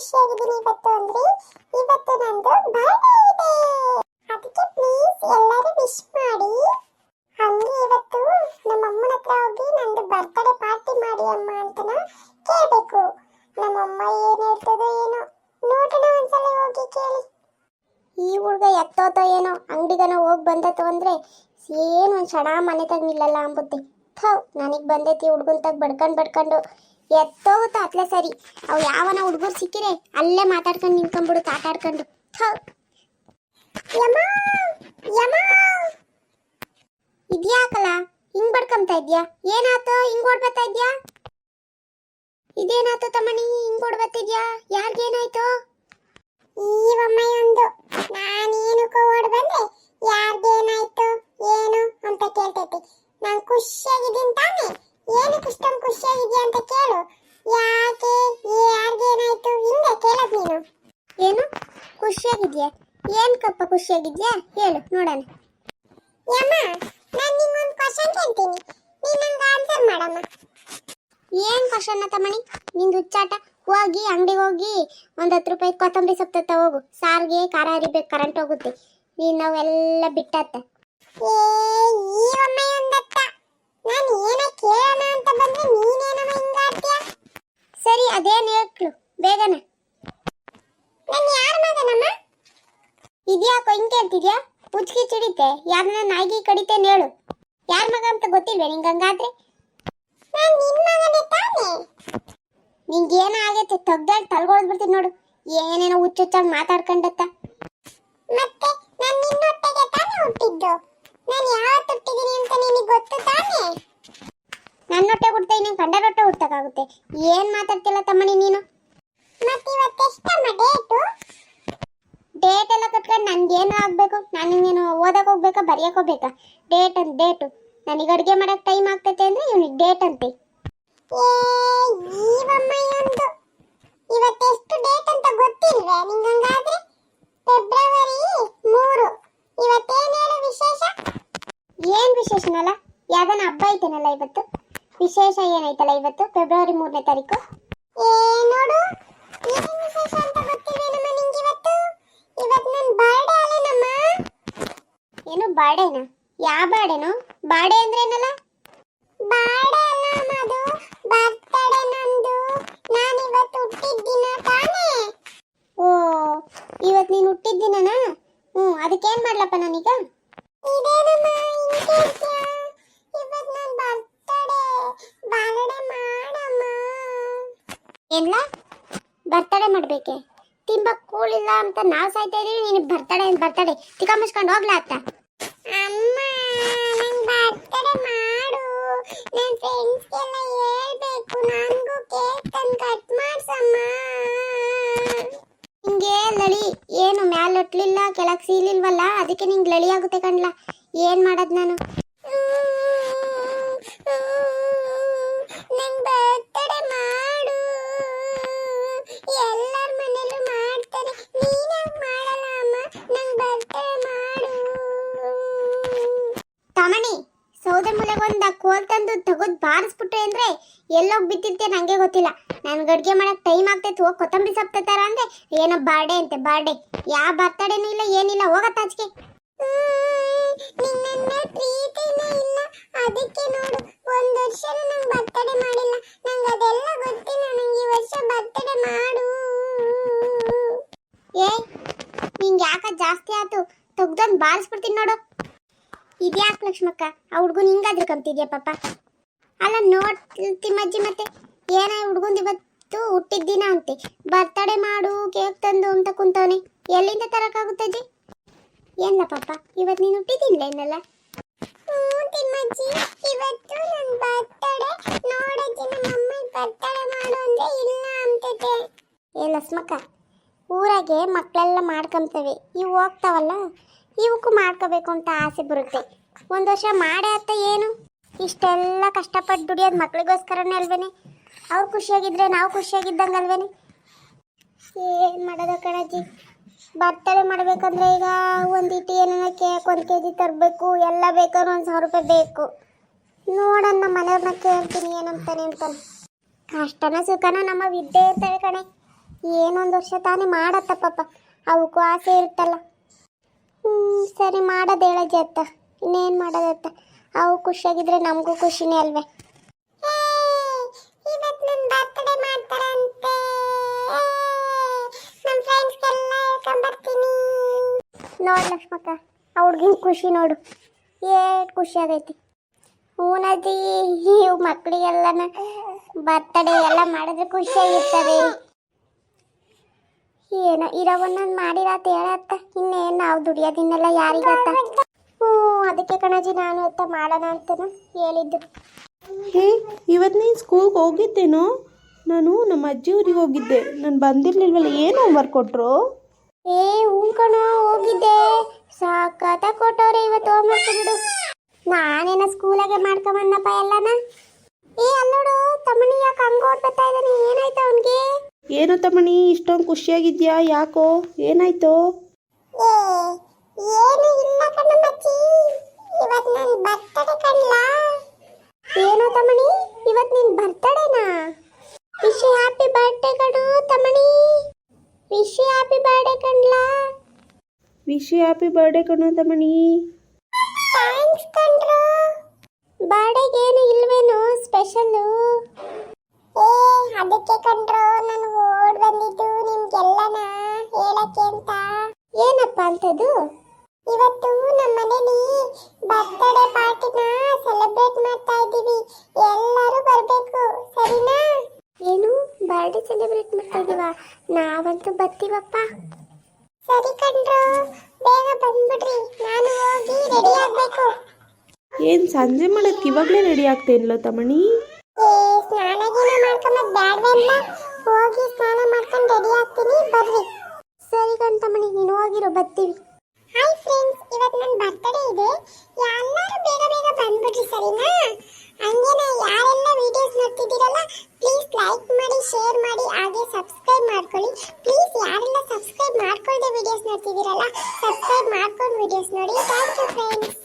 ಇವತ್ತು ಅಂದ್ರೆ. ಇವತ್ತು ನಂದು ಬರ್ಡೇ ಇದೆ. ಅದಕ್ಕೆ ಪ್ಲೀಸ್ ಎಲ್ಲರೂ ವಿಶ್ ಮಾಡಿ. ಹಂಗೆ ಇವತ್ತು ನಮ್ಮ ಅಮ್ಮನ ಹತ್ರ ಹೋಗಿ ನಂದು ಬರ್ತ್ಡೇ ಪಾರ್ಟಿ ಮಾಡಿ ಅಮ್ಮ ಅಂತನ ಕೇಳಬೇಕು. ನಮ್ಮ ಅಮ್ಮ ಏನ್ ಹೇಳ್ತದೋ ಏನೋ. ನೋಡೋಣ ಒಂದ್ಸಲ ಹೋಗಿ ಕೇಳಿ. ಈ ಹುಡುಗ ಎತ್ತೋತೋ ಏನೋ ಅಂಗಡಿಗನ ಹೋಗಿ ಬಂದतो ಅಂದ್ರೆ ಏನು ಒಂದು ಕ್ಷಣ ಮನೆತಾಗ ನಿಲ್ಲಲ್ಲ ಅಂಬುತ್ತೆ. ಥವ್ ನನಗೆ ಬಂದೈತಿ ಹುಡುಗಂತಾಗ ಬಡ್ಕೊಂಡು ಬಡ್ಕೊಂಡು. ಎತ್ತೋಗುತ್ತ? ಅತ್ಲೆ ಸರಿ. ಅವು ಯಾವನ ಹುಡುಗರು ಸಿಕ್ಕಿರೆ ಅಲ್ಲೇ ಮಾತಾಡ್ಕೊಂಡು ನಿಂತ್ಕೊಂಡ್ಬಿಡು ಆಟಾಡ್ಕೊಂಡು ಥವ್ ಯಮ ಯಮ ಇದ್ಯಾಕಲ್ಲ ಹಿಂಗ್ ಬಡ್ಕೊಂತ ಇದ್ಯಾ? ಏನಾತೋ ಹಿಂಗ್ ಓಡ್ಬತ್ತಾ ಇದ್ಯಾ? ಇದೇನಾತು ತಮ್ಮಣಿ, ಹಿಂಗ್ ಓಡ್ಬತ್ತಿದ್ಯಾ? ಯಾರಿಗೇನಾಯ್ತು? ಒಂದು ನಾನೇನಕ್ಕೋ ಓಡ್ ಬಂದೆ ಯಾರ್ಗೇನಾಯ್ತು, ಏನು ಅಂತ ಕೇಳ್ತೈತಿ. ನಾನ್ ಖುಷಿಯಾಗಿದ್ದೀನಿ ತಾನೆ. ಏನಕ್ಕೆ ಇಷ್ಟೊಂದು ಖುಷಿಯಾಗಿದ್ಯಾ ಅಂತ ಕೇಳು. ಖುಷಿಯಾಗಿದ್ಯಾ ಏನ್ ಕಪ್ಪ ಖುಷಿಯಾಗಿದ್ಯಾ ಹೇಳು, ನೋಡೋಣ. ಯಮ್ಮ, ನಾನು ನಿಂಗೊಂದು ಕ್ವಶನ್ ಕೇಳ್ತೀನಿ. ನೀನು ನಂಗೆ ಆನ್ಸರ್ ಮಾಡಮ್ಮ. ಏನ್ ಕ್ವಶನ್ ತಮ್ಮಣಿ ನಿಂದು ಹುಚ್ಚಾಟ. ಹೋಗಿ, ಅಂಗಡಿಗೆ ಹೋಗಿ, ಒಂದ್ ಹತ್ತು ರೂಪಾಯಿ ಕೊತ್ತಂಬರಿ ಸೊಪ್ಪು ಹೋಗು. ಸಾರ್ಗೆ ಖಾರ ಹರಿಬೇಕು ಕರೆಂಟ್ ಹೋಗುತ್ತೆ. ನೀನ್ ನಾವೆಲ್ಲ ಬಿಟ್ಟತ್ತ ಏ, ಈ ಒಮ್ಮೆ ಒಂದತ್ತ. ನಾನು ಏನ ಕೇಳೋಣ ಅಂತ ಬಂದ್ರೆ ನೀನೇನಮ್ಮ ಹಿಂಗಾಡ್ತೀಯ ಸರಿ, ಅದೇನು ಹೇಳ್ಕ್ಳು. ಬೇಗನ. ನಾನು ಯಾರ ಮಗನಮ್ಮ? ಇದ್ಯಾಕೋ ಹಿಂಗೆ ಕೇಳ್ತಿದ್ಯಾ ಉಚ್ಕಿ ಚಿಡಿತೆ. ಯಾರನ್ನ ನಾಯಿಗೆ ಕಡಿತೇನೆ ಹೇಳು. ಯಾರ ಮಗ ಅಂತ ಗೊತ್ತಿಲ್ವೇ ನಿಂಗೆ ಹಂಗಾದ್ರೆ? ನಿನ್ನ ತಾನೇ. ನಿಂಗೇನ ಆಗೈತೆ? ತಗ್ದಾಡ್ ತಲ್ಗೊಳದ್ ಬಿಡ್ತೀನಿ ನೋಡು. ಏನೇನೋ ಹುಚ್ಚುಚ್ಚಾಗಿ ಮಾತಾಡ್ಕೊಂಡತ್ತ. ಮತ್ತೆ ನಾನು ನಿನ್ನೊಟ್ಟಿಗೆ ತಾನೇ ಹುಟ್ಟಿದ್ದು? ನಾನು ಯಾವತ್ತು ಹುಟ್ಟಿದ್ದೀನಿ ಅಂತ ನಿನಗೆ ಗೊತ್ತು ತಾನೇ? ನನ್ನೊಟ್ಟೆ ಹುಡ್ತಾ ಇನ್ನೇನು ಕಂಡರೊಟ್ಟೆ ಹುಡ್ತಕ್ಕಾಗುತ್ತೆ ಏನ್ ಮಾತಾಡ್ತಿಲ್ಲ ತಮ್ಮನಿ ನೀನು? ಮತ್ತೆ ಇವತ್ತು ಎಷ್ಟಮ್ಮ ಡೇಟು ಡೇಟ್ ಎಲ್ಲ ಕಟ್ಕೊಂಡು ನನ್ಗೇನು ಆಗಬೇಕು? ನಾನು ನೀನು ಓದಕ್ಕೆ ಹೋಗ್ಬೇಕಾ ಬರೆಯಕ್ಕೆ ಹೋಗ್ಬೇಕಾ? ಡೇಟ್ ಅಂತ ಡೇಟು ನನಗೆ ಅಡುಗೆ ಮಾಡೋಕ್ಕೆ ಟೈಮ್ ಆಗ್ತೈತೆ ಅಂದರೆ ಇವನಿಗೆ ಡೇಟ್ ಅಂತೆ. ಇವತ್ತೆಷ್ಟು ಡೇಟ್ ಅಂತ ಗೊತ್ತಿಲ್ವೇ? ನಿಂಗಂಗಾದ್ರೆ ಫೆಬ್ರವರಿ ಮೂರು. ಇವತ್ತೇನು ಹೇಳು ವಿಶೇಷ? ಏನು ವಿಶೇಷನಲ್ಲ ಯಾವ್ದಾನ ಹಬ್ಬ ಐತೇನಲ್ಲ ಇವತ್ತು? ವಿಶೇಷ ಏನೈತಲ್ಲ ಇವತ್ತು ಫೆಬ್ರವರಿ ಮೂರನೇ ತಾರೀಕು? ಏ, ನೋಡು ಏನು ವಿಶೇಷ? ಏನು ಬಾಡೇನ? ಯಾವ ಬಾಡೇನು? ಬಾಡೆ ಅಂದ್ರೆ ಏನಲ್ಲ ಬಾಡೆ ಅಲ್ಲ ಮದು ಬರ್ತಡೆ ನಂದು. ನಾನು ಇವತ್ತು ಹುಟ್ಟಿದ್ದಿನ ತಾನೇ. ಓ, ಇವತ್ತು ನೀನು ಹುಟ್ಟಿದ್ದಿನನಾ ಹ್ಞೂ, ಅದಕ್ಕೇನು ಮಾಡ್ಲಪ್ಪ ನಾನೀಗ? ಇದೇನಮ್ಮ ಇವತ್ತು ನಾನು ಬರ್ತಡೆ. ಬಾರ್ಡೇ ಮಾಡಮ್ಮ. ಏನ್ಲ? ಬರ್ತಡೆ ಮಾಡ್ಬೇಕೆ? ತಿಂಬ ಕೂಳಿಲ್ಲ ಅಂತ ನಾವು ಸಾಯ್ತಾ ಇದೀವಿ, ನೀನು ಬರ್ತಡೆ ಬರ್ತಡೆ. ತಿಕ್ಕ ಮುಚ್ಕೊಂಡು ಹೋಗ್ಲಾ ಅತ್ತ? ಅಮ್ಮ, ನಂಗೆ ಬರ್ತಡೆ ಮಾಡು. ನನ್ನ ಫ್ರೆಂಡ್ಸ್ಗೆಲ್ಲ ಹೇಳ್ಬೇಕು ನನಗೂ ಕೇಕ್ ತಂದು ಕಟ್ ಮಾಡ್ಸಮ್ಮ. ನಿಂಗೆ ಲಳಿ, ಏನು ಮ್ಯಾಲ ಒಟ್ಲಿಲ್ಲ ಕೆಳಗೆ ಸೀಲಿಲ್ವಲ್ಲ ಅದಕ್ಕೆ ನಿಂಗೆ ಲಳಿ ಆಗುತ್ತೆ ಕಣ್ಲ. ಏನು ಮಾಡೋದು ನಾನು ನಂಗೆ ಬರ್ತಡೆ ಮಾಡು ಎಲ್ಲರ ಮನೇಲೂ ಮಾಡ್ತಾರೆ ನೀನ್ಯಾಕೆ ಮಾಡಲ್ಲ ಅಮ್ಮ ತಮಣಿ, ಸೌದೆ ಮೂಲೆಗೊಂದ ಕೋಲ್ ತಂದು ತಗದ್ ಬಾರಿಸ್ಬಿಟ್ರೆ ಅಂದ್ರೆ ಎಲ್ಲೋಗಿ ಬಿದ್ದಿರ್ತೆ ನಂಗೆ ಗೊತ್ತಿಲ್ಲ. ನನ್ಗೆ ಅಡುಗೆ ಮಾಡಕ್ ಟೈಮ್ ಆಗ್ತೈತೆ, ಹೋಗಿ ಕೊತ್ತಂಬರಿ ಸಪ್ತಾರ ಅಂದ್ರೆ ಏನೋ ಬಾರ್ಡೆ ಅಂತೆ, ಬಾರ್ಡೆ. ಯಾವ ಬರ್ತಡೇನೂ ಇಲ್ಲ, ಏನಿಲ್ಲ ಹೋಗತ್ತ ಆಚೆಗೆ ನಿನ್ನ ಪ್ರೀತಿನೇ ಇಲ್ಲ ಅದಕ್ಕೆ ನೋಡು ಒಂದ್ ವರ್ಷ ನಂಗೆ ಬರ್ತಡೇ ಮಾಡಿಲ್ಲ ನಂಗೆ ಅದೆಲ್ಲ ಗೊತ್ತಿಲ್ಲ ನಂಗೆ ಈ ವರ್ಷ ಬರ್ತಡೇ ಮಾಡು ಏ ನಿಂಗೆ ಯಾಕ ಜಾಸ್ತಿ ಆಯ್ತು ತೆಗ್ದೊಂದು ಬಾರಿಸ್ಬಿಡ್ತೀನಿ ನೋಡು. ಇದ್ಯಾಕೆ ಲಕ್ಷ್ಮಕ್ಕ? ಆ ಹುಡ್ಗನ್ ಹಿಂಗಾದ್ರೆ ಕಂತಿದ್ಯಾ ಪಾಪ? ಅಲ್ಲ ನೋಡ್ ತಿಮ್ಮಜ್ಜಿ ಮತ್ತೆ. ಏನ ಹುಡ್ಗಂದು ಇವತ್ತು ಹುಟ್ಟಿದ ದಿನ ಅಂತೆ. ಬರ್ತಡೇ ಮಾಡು, ಕೇಕ್ ತಂದು ಅಂತ ಕುಂತವನೆ. ಎಲ್ಲಿಂದ ತರಕಾಗುತ್ತಜ್ಜಿ ಏನಲ್ಲ ಪಾಪ ಇವತ್ತು ನೀನು ಹುಟ್ಟಿದಿಲ್ಲ ಏನಲ್ಲ ತಿಮ್ಮಜ್ಜಿ ಇವತ್ತು ನನ್ನ ಬರ್ತಡೇ. ನೋಡಜ್ಜಿ ನಮ್ಮ ಅಮ್ಮ ಮಾಡು ಇಲ್ಲ ಅಂತತೆ ಏ ಲಕ್ಷ್ಮಕ್ಕ ಊರಾಗೆ ಮಕ್ಕಳೆಲ್ಲ ಮಾಡ್ಕೊಂತವೆ. ಇವು ಹೋಗ್ತಾವಲ್ಲ, ಇವಕ್ಕೂ ಮಾಡ್ಕೋಬೇಕು ಅಂತ ಆಸೆ ಬರುತ್ತೆ. ಒಂದು ವರ್ಷ ಮಾಡೇ ಅತ್ತ ಏನು? ಇಷ್ಟೆಲ್ಲ ಕಷ್ಟಪಟ್ಟು ದುಡಿಯೋದು ಮಕ್ಳಿಗೋಸ್ಕರನೇ ಅಲ್ವೇನೆ? ಅವ್ರು ಖುಷಿಯಾಗಿದ್ರೆ ನಾವು ಖುಷಿಯಾಗಿದ್ದಂಗೆ ಅಲ್ವೇನೆ ಏನು ಮಾಡೋದ ಕಣಜ್ಜಿ? ಬರ್ತಡೇ ಮಾಡಬೇಕಂದ್ರೆ ಈಗ ಒಂದು ಇಟ್ಟು ಏನಾರ ಕೇಕ್ ಒಂದು ಕೆ ಜಿ ತರಬೇಕು, ಎಲ್ಲ ಬೇಕಾದ್ರೂ ಒಂದು ಸಾವಿರ ರೂಪಾಯಿ ಬೇಕು. ನೋಡೋಣ ನಮ್ಮ ಮನೆಯವ್ರನ್ನ ಕೇಳ್ತೀನಿ ಏನಂತಾನೆ ಅಂತಾನೆ. ಕಷ್ಟನ ಸುಖನ ನಮ್ಮ ವಿದ್ಯೆ ಇರ್ತವೆ ಕಣೆ. ಏನೊಂದು ವರ್ಷ ತಾನೇ ಮಾಡತ್ತ ಪಾಪ. ಅವಕ್ಕೂ ಆಸೆ ಇರುತ್ತಲ್ಲ. ಹ್ಞೂ ಸರಿ ಮಾಡೋದು ಹೇಳಜ್ಜಿ ಅತ್ತ. ಇನ್ನೇನು ಮಾಡೋದತ್ತ? ಅವು ಖುಷಿಯಾಗಿದ್ರೆ ನಮಗೂ ಖುಷಿನೇ ಅಲ್ವೇ. ನೋಡು ಲಕ್ಷ್ಮಕ್ಕ ಆ ಹುಡ್ಗಿನ ಖುಷಿ ನೋಡು. ಏಟ್ ಖುಷಿ ಆಗೈತಿ. ಹೂನದಿ ಇವು ಮಕ್ಕಳಿಗೆಲ್ಲನ ಬರ್ತಡೇ ಎಲ್ಲ ಮಾಡಿದ್ರೆ ಖುಷಿಯಾಗಿರ್ತವೆ ಏನೋ ಇರೋವನ್ನೊಂದು ಮಾಡಿರತ್ತ ಹೇಳತ್ತ. ಇನ್ನೇನು ನಾವು ದುಡಿಯೋದಿನ್ನೆಲ್ಲ ಯಾರಿಗತ್ತ? ಹ್ಞೂ ಅದಕ್ಕೆ ಕಣಜಿ ನಾನು ಅತ್ತ ಮಾಡೋಣ ಅಂತನು ಹೇಳಿದ್ದು. ಹೇ ಇವತ್ತು ನೀನು ಸ್ಕೂಲ್ಗೆ ಹೋಗಿದ್ದೇನೋ? ನಾನು ನಮ್ಮ ಅಜ್ಜಿ ಊರಿಗೆ ಹೋಗಿದ್ದೆ. ನಾನು ಬಂದಿರ್ಲಿಲ್ವಲ್ಲ ಏನು ಹೋಮ್ವರ್ಕ್ ಕೊಟ್ರು? ಏ ಹ್ಞೂ ಕಣೋ ಹೋಗಿದ್ದೆ. ಸಾಕತ್ತ ಕೊಟ್ಟವ್ರೆ ಇವತ್ತು ಹೋಮ್ವರ್ಕ್ ಬಿಡು ನಾನೇನ ಸ್ಕೂಲಾಗೆ ಮಾಡ್ಕೊಂಬಂದಪ್ಪ ಎಲ್ಲನ? ಏ ಅಲ್ಲೋಡು ತಮ್ಮಣಿ ಯಾಕೆ ಹಂಗೆ ಓಡ್ಬತ್ತಾ ಇದ್ದಾನೆ ಏನಾಯ್ತು? ಏನೋ ತಮ್ಮಣಿ ಇಷ್ಟೊಂದು ಖುಷಿಯಾಗಿದ್ಯಾ? ಯಾಕೋ? ಏನಾಯ್ತು? ಏನು ಇಲ್ಲ ಕಣ್ಣಮ್ಮಚ್ಚಿ. ಇವತ್ತು ನನ್ನ ಬರ್ತಡೇ ಕಣ್ಲ? ಏನೋ ತಮ್ಮಣಿ ಇವತ್ತು ನಿನ್ ಬರ್ತಡೇನಾ ವಿಶ್ ಹ್ಯಾಪಿ ಬರ್ಡೇ ಕಣು ತಮಣಿ ವಿಶ್ ಹ್ಯಾಪಿ ಬರ್ಡೇ ಕಣ್ಲಾ? ವಿಶ್ ಹ್ಯಾಪಿ ಬರ್ಡೇ ಕಣೋ ತಮ್ಮಣಿ. ಥ್ಯಾಂಕ್ಸ್ ಕಣ್ರು. ಏನು ಇಲ್ವೇನು? ನಾವಂತೂ ಬರ್ತೀವಪ್ಪ. ಸರಿ ಕಣ್ರು ಬೇಗ ಬಂದ್ಬಿಡ್ರಿ. ನಾನು ಹೋಗಿ ರೆಡಿ ಆಗ್ಬೇಕು. ಏನ್ ಸಂಜೆ ಮಾಡಕ್ ಇವಾಗ್ಲೇ ರೆಡಿ ಆಗ್ತೇನಲ್ಲ ತಮಣಿ? ಏ ಸ್ನಾನ ಗೀನ ಮಾಡ್ಕೊಂಬದ್ ಬ್ಯಾಡ್ವೆಲ್ಲ ಹೋಗಿ ಸ್ನಾನ ಮಾಡ್ಕೊಂಡು ರೆಡಿ ಆಗ್ತೀನಿ ಬರ್ರಿ. ಸರಿ ಕಣ್ತಮ್ಮಣಿ ನೀನು ಹೋಗಿರೋ ಬರ್ತೀವಿ. ಹಾಯ್ ಫ್ರೆಂಡ್ಸ್ ಇವತ್ತು ನನ್ನ ಬರ್ತಡೇ ಇದೆ. ಎಲ್ಲರೂ ಬೇಗ ಬೇಗ ಬಂದ್ಬಿಡ್ರಿ ಸರಿನಾ? ಹಂಗೇನೆ ವಿಡಿಯೋಸ್ ನೋಡ್ತಿದ್ದೀರಲ್ಲ ಪ್ಲೀಸ್ ಲೈಕ್ ಮಾಡಿ ಶೇರ್ ಮಾಡಿ, ಹಾಗೆ ಸಬ್ಸ್ಕ್ರೈಬ್ ಮಾಡ್ಕೊಳ್ಳಿ. ಪ್ಲೀಸ್ ಯಾರೆಲ್ಲ ಸಬ್ಸ್ಕ್ರೈಬ್ ಮಾಡ್ಕೊಳ್ಳದೆ ವಿಡಿಯೋಸ್ ನೋಡ್ತಿದ್ದೀರಲ್ಲ ಸಬ್ಸ್ಕ್ರೈಬ್ ಮಾಡ್ಕೊಂಡು ವಿಡಿಯೋಸ್ ನೋಡಿ. Thank you friends